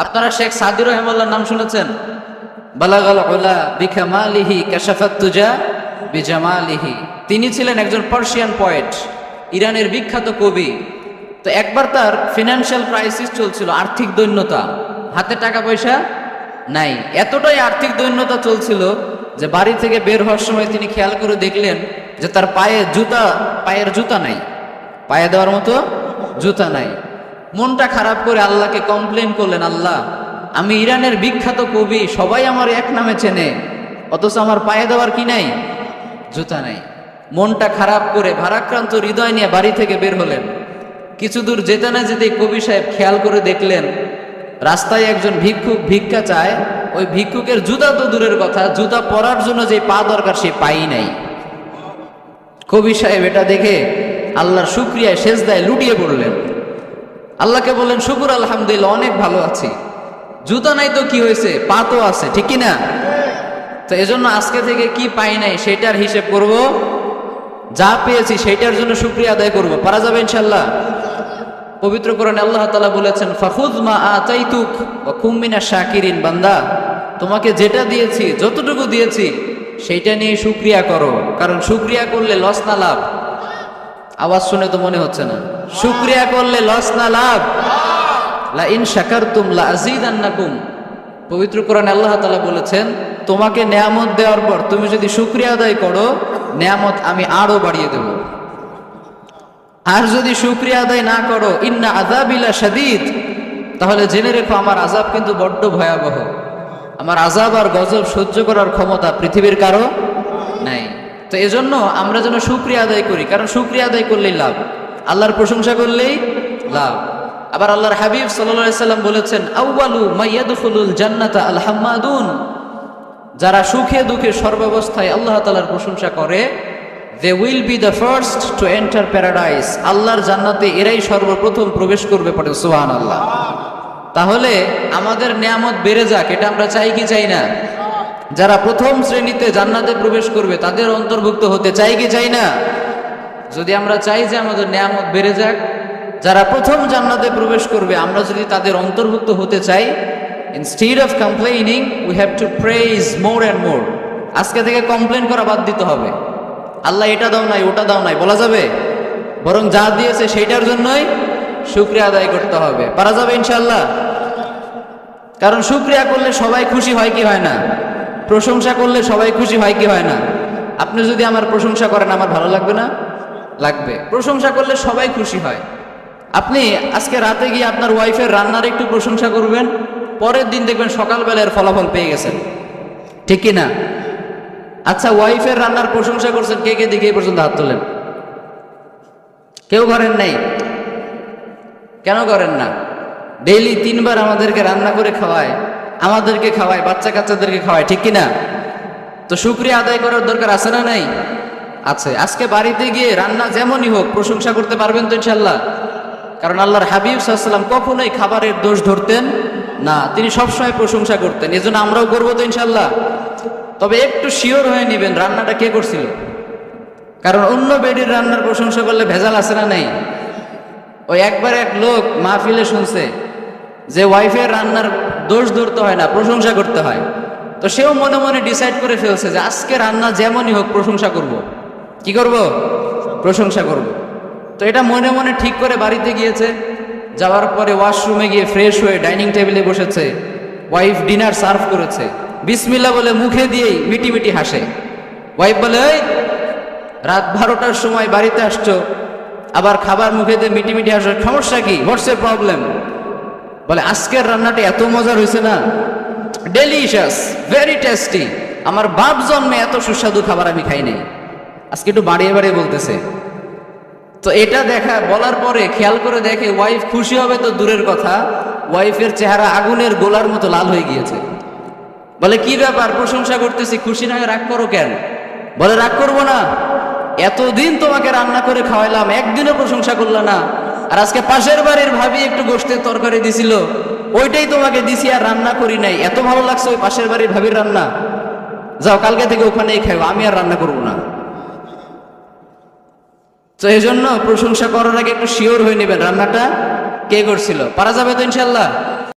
আপনারা শেখ সাদির রহমাল্লার নাম শুনেছেন? তিনি ছিলেন একজন পার্সিয়ান পয়েট ইরানের বিখ্যাত কবি। তো একবার তার ফিনান্সিয়াল ক্রাইসিস চলছিল, আর্থিক দৈন্যতা। হাতে টাকা পয়সা নাই। এতটাই আর্থিক দৈন্যতা চলছিল যে বাড়ি থেকে বের হওয়ার সময় তিনি খেয়াল করে দেখলেন যে তার পায়ে জুতা, পায়ের জুতা নাই। পায়ে দেওয়ার মতো জুতা নাই। মনটা খারাপ করে আল্লাহকে কমপ্লেন করলেন, আল্লাহ, আমি ইরানের বিখ্যাত কবি, সবাই আমার এক নামে চেনে, অথচ আমার পায়ে দেওয়ার কি নাই? জুতা নাই। মনটা খারাপ করে ভারাক্রান্ত হৃদয় নিয়ে বাড়ি থেকে বের হলেন। কিছু দূর যেতে না যেতে কবি সাহেব খেয়াল করে দেখলেন, রাস্তায় একজন ভিক্ষুক ভিক্ষা চায়। ওই ভিক্ষুকের জুতা তো দূরের কথা, জুতা পরার জন্য যে পা দরকার সে পাই নাই। কবি সাহেব এটা দেখে আল্লাহর শুক্রিয়ায় সেজদায় লুটিয়ে পড়লেন। আল্লাহকে বললেন, শুকুর, আলহামদুলিল্লাহ, অনেক ভালো আছি। জুতা নাই তো কি হয়েছে? পা তো আছে, ঠিক কি না তো এজন্য আজকে থেকে কি পাই নাই, সেটার হিসেব করব। যা পেয়েছি, সেটার জন্য শুক্রিয়া আদায় করব। পারা যাবে ইনশাল্লাহ পবিত্র কোরআনে আল্লাহ তালা বলেছেন ফাখুদ মা আতাইতুক বা কুমিনা শাকিরিন, বান্দা। তোমাকে যেটা দিয়েছি, যতটুকু দিয়েছি সেইটা নিয়ে শুক্রিয়া করো। কারণ শুক্রিয়া করলে লস না লাভ। আওয়াজ শুনে তো মনে হচ্ছে না। শুক্রিয়া করলে লস না লাভ? লা ইন শাকারতুম লা আযীদান্নাকুম পবিত্র কোরআনে আল্লাহ তাআলা বলেছেন, তোমাকে নেয়ামত দেওয়ার পর তুমি যদি শুক্রিয়া আদায় করো, নেয়ামত আমি আরও বাড়িয়ে দেব। আর যদি শুক্রিয়া আদায় না করো, ইন্না আযাবিলা শাদীদ তাহলে জেনে রেখো, আমার আজাব কিন্তু বড্ড ভয়াবহ। আমার আজাব আর গজব সহ্য করার ক্ষমতা পৃথিবীর কারও তো এজন্য আমরা যেন শুক্রিয়া আদায় করি, কারণ শুক্রিয়া আদায় করলেই লাভ। আল্লাহর প্রশংসা করলেই লাভ। আবার আল্লাহর হাবিব সাল্লাম বলেছেন আউয়ালু মাইয়াদুল জান্নাতা আল হাম্মাদুন যারা সুখে দুঃখে সর্বাবস্থায় আল্লাহ তাআলার প্রশংসা করে they will be the first to enter paradise আল্লাহর জান্নাতে এরাই সর্বপ্রথম প্রবেশ করবে পড়ে সোহান আল্লাহ তাহলে আমাদের নিয়ামত বেড়ে যাক, এটা আমরা চাই কি চাই না? যারা প্রথম শ্রেণীতে জান্নাতে প্রবেশ করবে, তাদের অন্তর্ভুক্ত হতে চাই কি চাই না? যদি আমরা চাই যে আমাদের নিয়ামত বেড়ে যাক, যারা প্রথম জান্নাতে প্রবেশ করবে, আমরা যদি তাদের অন্তর্ভুক্ত হতে চাই instead of complaining we have to praise more and more আজকে থেকে কমপ্লেন করা বাদ দিতে হবে। আল্লাহ এটা দাও নাই, ওটা দাও নাই, বলা যাবে? বরং যা দিয়েছে সেইটার জন্যই শুক্রিয়া আদায় করতে হবে। পারা যাবে ইনশাল্লাহ কারণ শুক্রিয়া করলে সবাই খুশি হয় কি হয় না? প্রশংসা করলে সবাই খুশি হয় কি হয় না? আপনি যদি আমার প্রশংসা করেন, আমার ভালো লাগবে না? লাগবে। প্রশংসা করলে সবাই খুশি হয়। আপনি আজকে রাতে গিয়ে আপনার ওয়াইফের রান্নার একটু প্রশংসা করবেন, পরের দিন দেখবেন সকালবেলা এর ফলাফল পেয়ে গেছেন। ঠিক কি না আচ্ছা ওয়াইফের রান্নার প্রশংসা করছেন, কে কে এই পর্যন্ত হাত তোলেন? কেউ করেন নাই? কেন করেন না? ডেইলি তিনবার আমাদেরকে রান্না করে খাওয়ায়। আমাদেরকে খাওয়ায়, বাচ্চা কাচ্চাদেরকে খাওয়ায়, ঠিক কি না তো শুক্রিয়া আদায় করার দরকার আছে না নাই? আছে। আজকে বাড়িতে গিয়ে রান্না যেমনই হোক, প্রশংসা করতে পারবেন তো ইনশাল্লাহ কারণ আল্লাহর হাবিব সাল্লাম কখনোই খাবারের দোষ ধরতেন না। তিনি সবসময় প্রশংসা করতেন। এজন্য আমরাও করব তো ইনশাল্লাহ তবে একটু শিওর হয়ে নেবেন, রান্নাটা কে করছিল? কারণ অন্য বেডির রান্নার প্রশংসা করলে ভেজাল আছে না নাই? ওই একবার এক লোক মাহফিলে শুনছে যে ওয়াইফের রান্নার দোষ ধরতে হয় না প্রশংসা করতে হয়। তো সেও মনে মনে ডিসাইড করে ফেলছে যে আজকে রান্না যেমনই হোক প্রশংসা করব। কি করব? প্রশংসা করব। তো এটা মনে মনে ঠিক করে বাড়িতে গিয়েছে। যাওয়ার পরে ওয়াশরুমে গিয়ে ফ্রেশ হয়ে ডাইনিং টেবিলে বসেছে। ওয়াইফ ডিনার সার্ভ করেছে। বিসমিল্লা বলে মুখে দিয়েই মিটি মিটি হাসে। ওয়াইফ বলে "এই, রাত বারোটার সময় বাড়িতে আসছো। আবার খাবার মুখে দিয়ে মিটি মিটি হাসার সমস্যা কি? হোয়াটস এ প্রবলেম বলে, আজকের রান্নাটা এত মজার হয়েছে না। ডেলিশিয়াস ভেরি টেস্টি আমার বাপ জন্মে এত সুস্বাদু খাবার আমি খাই নাই। আজকে একটু বাড়িয়ে বাড়িয়ে বলতেছে। তো এটা দেখা, বলার পরে খেয়াল করে দেখে ওয়াইফ খুশি হবে তো দূরের কথা। ওয়াইফের চেহারা আগুনের গোলার মতো লাল হয়ে গিয়েছে। বলে, কি ব্যাপার? প্রশংসা করতেছি, খুশি না রাগ করো কেন? বলে, রাগ করব না। এতদিন তোমাকে রান্না করে খাওয়াইলাম, একদিনও প্রশংসা করলে না। আর আজকে পাশের বাড়ির ভাবি একটু গোষ্ঠের তরকারি দিছিল, ওইটাই তোমাকে দিছি আর রান্না করি নাই। এত ভালো লাগছে ওই পাশের বাড়ির ভাবির রান্না। যাও, কালকে থেকে ওখানেই খাইও, আমি আর রান্না করব না। তো এই জন্য প্রশংসা করার আগে একটু শিওর হয়ে নেবেন রান্নাটা কে করছিল। পারা যাবে তো ইনশাল্লাহ।